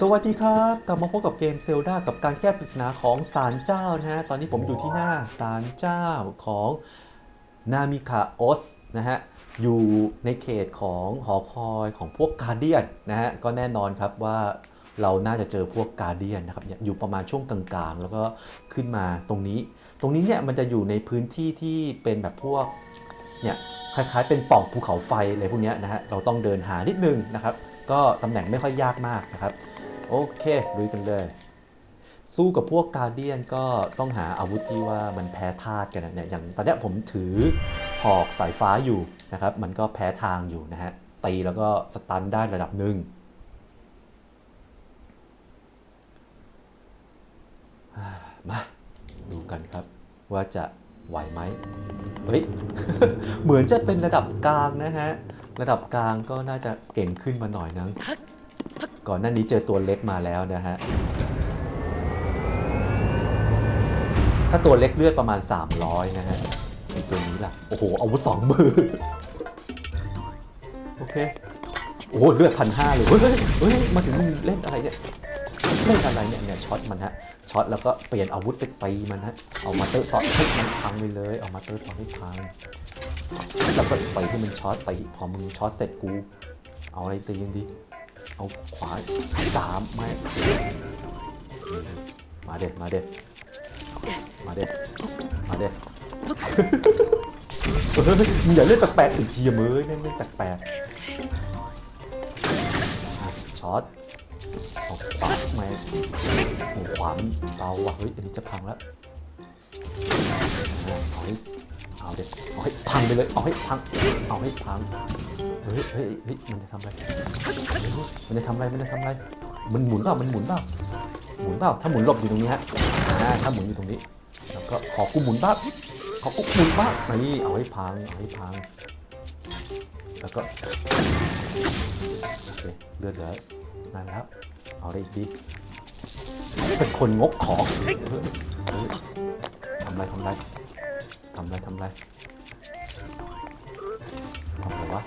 สวัสดีครับ กลับมาพบกับเกมเซลดากับการแก้ปริศนาของศาลเจ้านะฮะ ตอนนี้ผมอยู่ที่หน้าศาลเจ้าของนามิคาโอสนะฮะ อยู่ในเขตของหอคอยของพวกกาเดียนนะฮะ ก็แน่นอนครับว่าเราน่าจะเจอพวกกาเดียนนะครับเนี่ยอยู่ประมาณช่วงกลางๆ แล้วก็ขึ้นมาตรงนี้ ตรงนี้เนี่ยมันจะอยู่ในพื้นที่ที่เป็นแบบพวกเนี่ยคล้ายๆ เป็นป่องภูเขาไฟอะไรพวกนี้นะฮะ เราต้องเดินหานิดนึงนะครับ ก็ตำแหน่งไม่ค่อยยากมากนะครับ โอเคลุยกันเลย สู้กับพวกการเดียนก็ต้องหาอาวุธที่ว่ามันแพ้ธาตุกันนะเนี่ยอย่างตอนเนี้ยผมถือหอกสายฟ้าอยู่นะครับ มันก็แพ้ทางอยู่นะฮะตีแล้วก็สตันได้ระดับหนึ่งมาดูกันครับว่าจะไหวไหมเฮ้ย เหมือนจะเป็นระดับกลางนะฮะ ระดับกลางก็น่าจะเก่งขึ้นมาหน่อยนึง ก่อนหน้านี้เจอตัวเล็กมาแล้วนะฮะ ถ้าตัวเล็กเลือดประมาณ 300 นะฮะตัวนี้ล่ะ โอ้โห อาวุธสองมือ โอเค โอ้โห เลือดพันห้าเลย เฮ้ย เฮ้ย มาถึงมึงเล่นอะไรเนี่ย เล่นอะไรเนี่ยเนี่ยช็อตมันฮะ ช็อตแล้วก็เปลี่ยนอาวุธไปตีมันฮะ เอามาเตอร์ซอสให้มันพังไปเลย เอามาเตอร์ซอสให้พังแล้วก็ไปที่มันช็อตตีพอมึงช็อตเสร็จกู เอาอะไรตียังดี เอาขวาสามไม่มาเด็ดมาเด็ดมาเด็ดมาเด็ดเฮ้ยมึงอย่าเล่นแปลกๆอีกทีอะมือเล่นเล่นแปลกๆช็อตเอาปักมาโอ้ขวามันเบาว่ะเฮ้ยอันนี้จะพังแล้วเอาให้เอาเด็ดเอาให้พังไปเลยเอาให้พังเอาให้พัง เฮ้ยเฮ้ยเฮ้ยมันจะทำอะไร มันจะทำอะไร มันจะทำอะไร มันหมุนเปล่า มันหมุนเปล่า หมุนเปล่า ถ้าหมุนหลบอยู่ตรงนี้ฮะอ่าถ้าหมุนอยู่ตรงนี้ แล้วก็ขอกูหมุนบ้างขอกูหมุนบ้างนี่เอาให้พังเอาให้พัง แล้วก็โอเคเลือดเหลือนั่นแล้ว เอาได้อีกดีเป็นคนงกของทำไรทำไรทำไรทำไร ทำไรวะ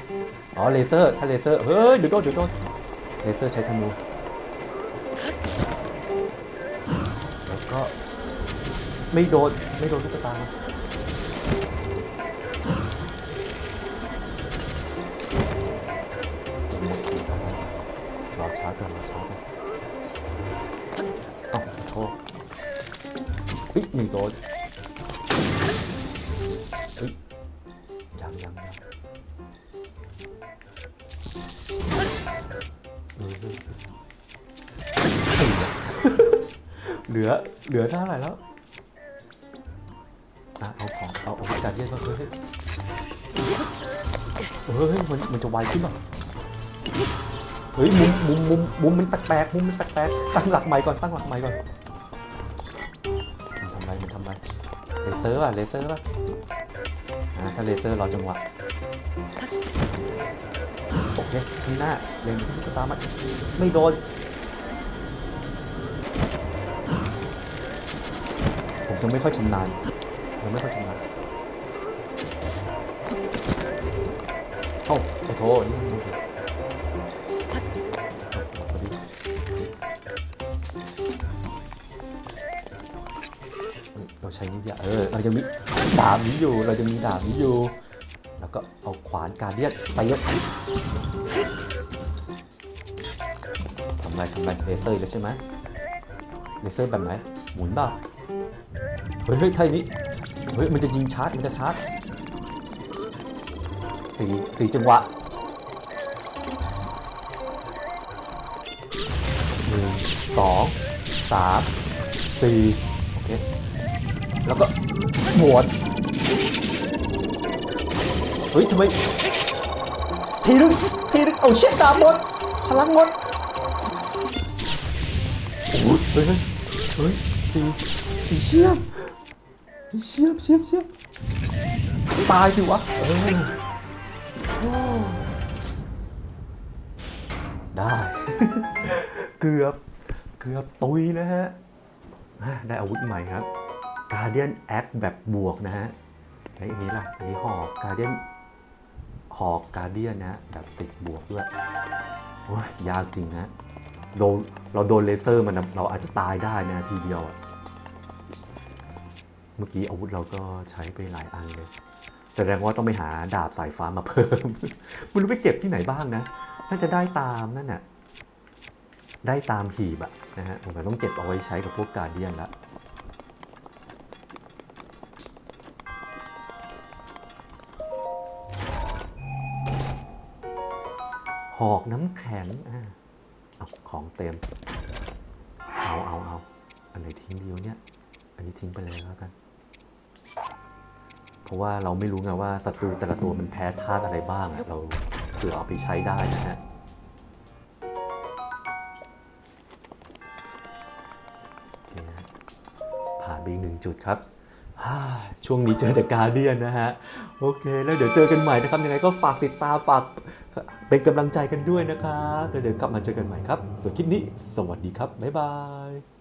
อ๋อเลเซอร์ถ้าเลเซอร์เฮ้ยเดี๋ยวโดนเดี๋ยวโดนเลเซอร์ใช้ธนูแล้วก็ไม่โดนไม่โดนตุ๊กตานะรอช้าก่อนรอช้าก่อนอ้าโทษเฮ้ยไม่โดนยังยังยัง เหลือเหลือเท่าไหร่แล้วอะเอาของเอาเอาการเย็นมาเฮ้ยเฮ้ยเฮ้ยมันมันจะไวขึ้นหรอเฮ้ยมุมมุมมุมมุมมันแปลกๆมุมมันแปลกๆตั้งหลักใหม่ก่อนตั้งหลักใหม่ก่อนมันทำไรมันทำไรเลเซอร์ป่ะเลเซอร์ป่ะอ่าถ้าเลเซอร์รอจังหวะ โอเคข้างหน้าเล็งที่ตุ๊กตามันไม่โดนผมยังไม่ค่อยชำนาญยังไม่ค่อยชำนาญเอ้าขอโทษนี่เราใช้นี่เดียวเออเราจะมีดาบนี้อยู่ เราจะมีดาบนี้อยู่ แล้วก็เอาขวานการเดียดไปเยอะทำไรทำไรเลเซอร์แล้วใช่ไหมเลเซอร์แบบไหน หมุนเปล่าเฮ้ยเฮ้ยไทยนี้เฮ้ยมันจะยิงชาร์จ มันจะชาร์จสี่สี่จังหวะหนึ่งสองสามสี่โอเค แล้วก็หมวด เฮ้ยทำไม ทีนึงทีนึงเอาเช็ดดาบหมดพลังหมดโอ้ยเฮ้ยเฮ้ยเฮ้ยสี่สี่เชี่ยมเชียบเชียบเชียบตายสิวะเออได้ เกือบเกือบตุยนะฮะ ได้อาวุธใหม่ครับ Guardian Act แบบบวกนะฮะไอ้อันนี้ล่ะ อันนี้หอก Guardian หอก Guardian นะฮะแบบติดบวกด้วยโอ้ยยากจริงนะโดนเราโดนเลเซอร์มันเราอาจจะตายได้นะทีเดียวอะเมื่อกี้อาวุธเราก็ใช้ไปหลายอันเลย แสดงว่าต้องไปหาดาบสายฟ้ามาเพิ่มไม่รู้ไปเก็บที่ไหนบ้างนะ น่าจะได้ตามนั่นน่ะ ได้ตามหีบอะนะฮะผมต้องเก็บเอาไว้ใช้กับพวกการเดียนละ หอกน้ำแข็งอะเอาของเต็ม เอาเอาเอาอันไหนทิ้งดีวะเนี่ย อันนี้ทิ้งไปเลยแล้วกัน เพราะว่าเราไม่รู้ไงว่าศัตรูแต่ละตัวมันแพ้ธาตุอะไรบ้างอะเราเผื่อเอาไปใช้ได้นะฮะโอเคฮะผ่านไปอีกหนึ่งจุดครับฮ่าช่วงนี้เจอแต่การเดียนนะฮะ โอเค แล้วเดี๋ยวเจอกันใหม่นะครับ ยังไงก็ฝากติดตามฝาก เป็นกำลังใจกันด้วยนะครับ เดี๋ยวกลับมาเจอกันใหม่ครับส่วนคลิปนี้ สวัสดีครับ บ๊ายบาย